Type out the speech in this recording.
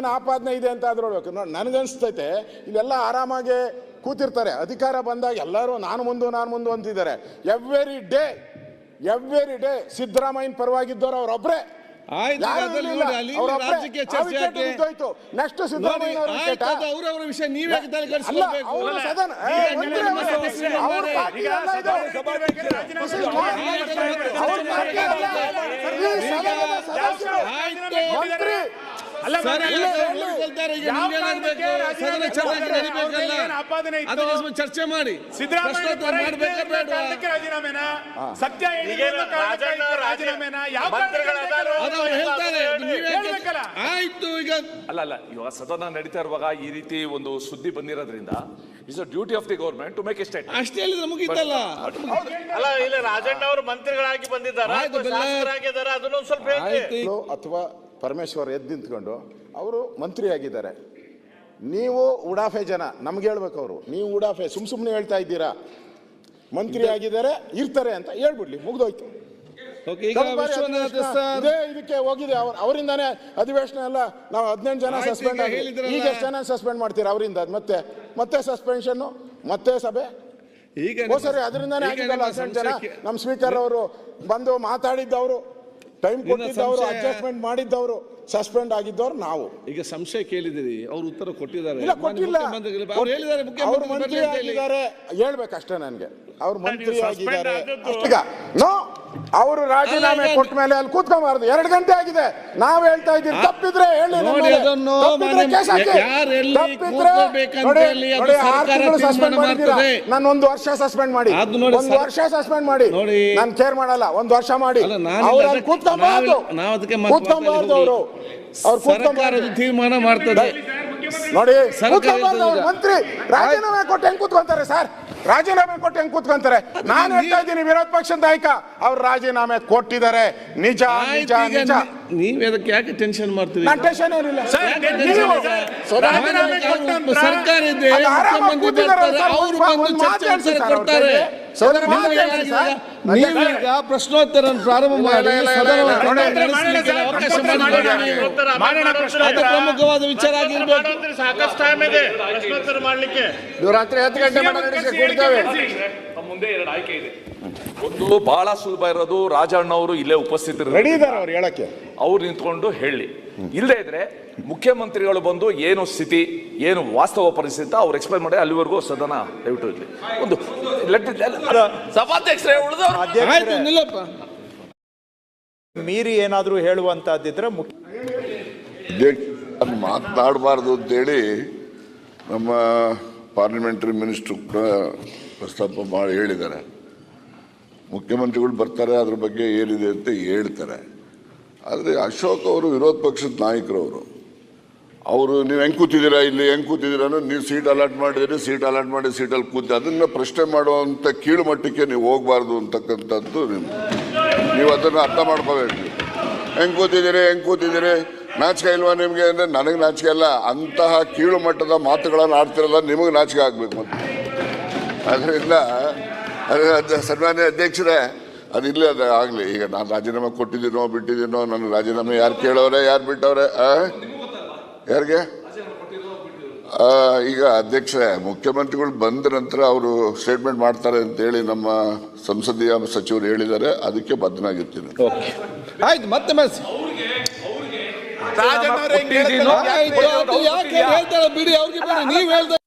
ಏನು ಆಪಾದನೆ ಇದೆ ಅಂತ ಅದ್ರೊಳ್ಬೇಕು ನೋಡಿ ನನಗನ್ಸ್ತೈತೆ ಇಲ್ಲೆಲ್ಲ ಆರಾಮಾಗಿ ಕೂತಿರ್ತಾರೆ. ಅಧಿಕಾರ ಬಂದಾಗ ಎಲ್ಲರೂ ನಾನು ಮುಂದು ನಾನು ಮುಂದು ಅಂತಿದ್ದಾರೆ. ಎವ್ರಿ ಡೇ ಎವ್ರಿ ಡೇ ಸಿದ್ದರಾಮಯ್ಯನ ಪರವಾಗಿದ್ದವ್ರು ಅವರೊಬ್ಬರೇ ಸಿದ್ದರಾಮಯ್ಯ ವಿಷಯ ನೀವ್ ಸದನ ಚರ್ಚೆ ಮಾಡಿ? ರಾಜೀನಾಮೆನ? ಸತ್ಯ ರಾಜೀನಾಮೆನ? ಯಾವ. ಆಯ್ತು ಈಗ ಅಲ್ಲ ಅಲ್ಲ ಇವಾಗ ಸದನ ನಡೀತಾ ಇರುವಾಗ ಈ ರೀತಿ ಒಂದು ಸುದ್ದಿ ಬಂದಿರೋದ್ರಿಂದ is a duty of the government to make a state ಅಷ್ಟೇ ಇಲ್ಲ ಮುಗಿತಲ್ಲ. ಅಲ್ಲ ಇಲ್ಲ ರಾಜಣ್ಣ ಅವರು ಮಂತ್ರಿಗಳಾಗಿ ಬಂದಿದ್ದಾರೆ? ಅದನ್ನು ಸ್ವಲ್ಪ ಅಥವಾ ಪರಮೇಶ್ವರ್ ಎದ್ದು ನಿಂತ್ಕೊಂಡು ಅವರು ಮಂತ್ರಿ ಆಗಿದ್ದಾರೆ ನೀವು ಉಡಾಫೆ ಜನ ನಮ್ಗೆ ಹೇಳ್ಬೇಕು ಅವರು. ನೀವು ಉಡಾಫೆ ಸುಮ್ ಸುಮ್ಮನೆ ಹೇಳ್ತಾ ಇದ್ದೀರಾ. ಮಂತ್ರಿ ಆಗಿದ್ದಾರೆ ಇರ್ತಾರೆ ಅಂತ ಹೇಳ್ಬಿಡ್ಲಿ ಮುಗ್ದೋಯ್ತು. ಇದಕ್ಕೆ ಹೋಗಿದೆ. ಅವ್ರ ಅವರಿಂದಾನೇ ಅಧಿವೇಶನ ಎಲ್ಲ ನಾವು ಹದಿನೆಂಟು ಜನ ಸಸ್ಪೆಂಡ್ ಈಗ ಎಷ್ಟು ಜನ ಸಸ್ಪೆಂಡ್ ಮಾಡ್ತೀರಾ ಅವರಿಂದ? ಮತ್ತೆ ಮತ್ತೆ ಸಸ್ಪೆನ್ಷನ್ ಮತ್ತೆ ಸಭೆ? ಈಗ ಸರಿ ಅದರಿಂದಾನೇ ಆಗಿದ್ದಲ್ಲ ಹದಿನೆಂಟು ಜನ. ನಮ್ಮ ಸ್ಪೀಕರ್ ಅವರು ಬಂದು ಮಾತಾಡಿದ್ದವರು. ಟೈಮ್ ಕೊಟ್ಟಿದ್ದವರು ಅಡ್ಜಸ್ಟ್ಮೆಂಟ್ ಮಾಡಿದ್ದವರು ಸಸ್ಪೆಂಡ್ ಆಗಿದ್ದವರು ನಾವು. ಈಗ ಸಂಶಯ ಕೇಳಿದಿರಿ ಅವ್ರು ಉತ್ತರ ಕೊಟ್ಟಿದ್ದಾರೆ. ಇಲ್ಲ ಕೊಟ್ಟಿಲ್ಲ. ಅವ್ರು ಹೇಳಿದ್ದಾರೆ ಅವ್ರು ಮುಖ್ಯಮಂತ್ರಿ ಮಂತ್ರಿ. ಆಗಿದ್ದಾರೆ ಹೇಳ್ಬೇಕಷ್ಟೇ ನನಗೆ. ಅವ್ರು ಮಂತ್ರಿ ಆಗಿದ್ದಾರೆ ಆದದ್ದು- ಅಷ್ಟೀಗ. ನೋ ಅವರು ರಾಜೀನಾಮೆ ಕೊಟ್ಟ ಮೇಲೆ ಅಲ್ಲಿ ಕೂತ್ಕೊಂಬಾರ್ದು. ಎರಡು ಗಂಟೆ ಆಗಿದೆ. ನಾವ್ ಹೇಳ್ತಾ ಇದ್ದೀವಿ. ತಪ್ಪಿದ್ರೆ ಹೇಳಿ ಆರು ತಿಂಗಳು ತೀರ್ಮಾನ ಮಾಡಿದ್ದೀರಾ. ನಾನು ಒಂದು ವರ್ಷ ಸಸ್ಪೆಂಡ್ ಮಾಡಿ. ಒಂದು ವರ್ಷ ಸಸ್ಪೆಂಡ್ ಮಾಡಿ. ನಾನು ಕೇರ್ ಮಾಡಲ್ಲ. ಒಂದು ವರ್ಷ ಮಾಡಿ. ಅವ್ರು ಅದಕ್ಕೆ- ಕೂತ್ಕೊಂಬಾರ್ದು. ಅವರು. ಅವ್ರು ಕೂತ್ಕೊಂಬಾರ್ದು. ತೀರ್ಮಾನ ಮಾಡ್ತದೆ. ನೋಡಿ ಮಂತ್ರಿ ರಾಜೀನಾಮೆ ಕೊಟ್ಟು ಹೆಂಗ್ ಕೂತ್ಕೊಂತಾರೆ ಸರ್? ರಾಜೀನಾಮೆ ಕೊಟ್ಟು ಹೆಂಗ್ ಕೂತ್ಕೊಂತಾರೆ? ನಾನು ಹೇಳ್ತಾ ಇದ್ದೀನಿ ವಿರೋಧ ಪಕ್ಷದ ನಾಯಕ ಅವ್ರು ರಾಜೀನಾಮೆ ಕೊಟ್ಟಿದ್ದಾರೆ. ನಿಜ ನಿಜ ನಿಜ. ನೀವ್ ಅದಕ್ಕೆ ಯಾಕೆ ಟೆನ್ಷನ್ ಮಾಡ್ತೀವಿ ನಾನು ಟೆನ್ಷನ್ ಏನಿಲ್ಲ. ಸರ್ಕಾರ ಇದೆ ಅದು ಆರಾಮಾಗಿ ಮುಖ್ಯಮಂತ್ರಿ ಕೂತಿದ್ದಾರೆ ಬರ್ತಾರೆ ಅವರು ಬಂದು ಚರ್ಚೆ ಕೊಡ್ತಾರೆ. ನೀವೀಗ ಪ್ರಶ್ನೋತ್ತರ ಪ್ರಾರಂಭ ಮಾಡಿ. ಪ್ರಮುಖವಾದ ವಿಚಾರ ಆಗಿರ್ಬೇಕು. ಸಾಕಷ್ಟು ಟೈಮ್ ಇದೆ. ಪ್ರಶ್ನೋತ್ತರ ಮಾಡಲಿಕ್ಕೆ. ರಾತ್ರಿ ಹತ್ತು ಗಂಟೆ ಮುಂದೆ ಎರಡು ಆಯ್ಕೆ ಇದೆ. ಒಂದು ಬಹಳ ಸುಲಭ ಇರೋದು ರಾಜಣ್ಣ ಅವರು ಇಲ್ಲೇ ಉಪಸ್ಥಿತರು ರೆಡಿ ಇದ್ದಾರೆ ಅವ್ರು ಹೇಳಕ್ಕೆ? ಅವ್ರು ನಿಂತ್ಕೊಂಡು ಹೇಳಿ. ಇಲ್ಲದೆ ಇದ್ರೆ ಮುಖ್ಯಮಂತ್ರಿಗಳು ಬಂದು ಏನು ಸ್ಥಿತಿ ಏನು ವಾಸ್ತವ ಪರಿಸ್ಥಿತಿ ಅವ್ರು ಎಕ್ಸ್ಪ್ಲೈನ್ ಮಾಡಿ ಅಲ್ಲಿವರೆಗೂ ಸದನ ದಯವಿಟ್ಟು ಇರಲಿ. ಒಂದು ಸಭಾಧ್ಯಕ್ಷರೇ ಉಳಿದವರು ಆಯ್ತು ನಿಲ್ಲಪ್ಪ. ಮೀರಿ ಏನಾದರೂ ಹೇಳುವಂತಹದ್ದಿದ್ರೆ ಮುಖ್ಯ ಮಾತನಾಡಬಾರ್ದು ಅಂತೇಳಿ ನಮ್ಮ ಪಾರ್ಲಿಮೆಂಟರಿ ಮಿನಿಸ್ಟರ್ ಕೂಡ ಪ್ರಸ್ತಾಪ ಮಾಡಿ ಹೇಳಿದ್ದಾರೆ. ಮುಖ್ಯಮಂತ್ರಿಗಳು ಬರ್ತಾರೆ ಅದ್ರ ಬಗ್ಗೆ ಏನಿದೆ ಅಂತ ಹೇಳ್ತಾರೆ. ಆದರೆ ಅಶೋಕ್ ಅವರು ವಿರೋಧ ಪಕ್ಷದ ನಾಯಕರವರು ಅವರು ನೀವು ಹೆಂಗೆ ಕೂತಿದ್ದೀರಾ ಇಲ್ಲಿ, ಹೆಂಗೆ ಕೂತಿದ್ದೀರಾ ನೀವು ಸೀಟ್ ಅಲಾಟ್ ಮಾಡಿದ್ರೆ ಸೀಟ್ ಅಲಾಟ್ ಮಾಡಿ ಸೀಟಲ್ಲಿ ಕೂತಿ. ಅದನ್ನು ಪ್ರಶ್ನೆ ಮಾಡುವಂಥ ಕೀಳು ಮಟ್ಟಕ್ಕೆ ನೀವು ಹೋಗಬಾರ್ದು ಅಂತಕ್ಕಂಥದ್ದು ನಿಮ್ಮ ನೀವು ಅದನ್ನು ಅರ್ಥ ಮಾಡ್ಕೋಬೇಕು. ಹೆಂಗೆ ಕೂತಿದ್ದೀರಿ ಹೆಂಗೆ ಕೂತಿದ್ದೀರಿ? ನಾಚಿಕೆ ಇಲ್ವಾ ನಿಮಗೆ? ಅಂದರೆ ನನಗೆ ನಾಚಿಕೆ ಇಲ್ಲ ಅಂತಹ ಕೀಳು ಮಟ್ಟದ ಮಾತುಗಳನ್ನು ಆಡ್ತಿರಲ್ಲ, ನಿಮಗೆ ನಾಚಿಕೆ ಆಗಬೇಕು ಮತ್ತು. ಅದರಿಂದ ಅದು ಸನ್ಮಾನ್ಯ ಅಧ್ಯಕ್ಷರೇ, ಅದು ಇಲ್ಲೇ ಅದು ಆಗಲಿ. ಈಗ ನಾನು ರಾಜೀನಾಮೆ ಕೊಟ್ಟಿದ್ದೀನೋ, ಬಿಟ್ಟಿದ್ದೀನೋ, ನನ್ನ ರಾಜೀನಾಮೆ ಯಾರು ಕೇಳೋರೆ, ಯಾರು ಬಿಟ್ಟವ್ರೆ? ಯಾರಿಗೆ? ಆ, ಈಗ ಅಧ್ಯಕ್ಷರೇ ಮುಖ್ಯಮಂತ್ರಿಗಳು ಬಂದ ನಂತರ ಅವರು ಸ್ಟೇಟ್ಮೆಂಟ್ ಮಾಡ್ತಾರೆ ಅಂತ ಹೇಳಿ ನಮ್ಮ ಸಂಸದೀಯ ಸಚಿವರು ಹೇಳಿದ್ದಾರೆ. ಅದಕ್ಕೆ ಬದ್ಧನಾಗಿರ್ತೀನಿ. ಆಯ್ತು ಮತ್ತೆ ಮೆಸ್ ರಾಜನ್ ಅವರೇ ಹಿಂಗ್ ಹೇಳಿದ್ರೆ ಆಯ್ತು ಅದು ಯಾಕೆ ಹೇಳ್ತಾರೆ ಬಿಡಿ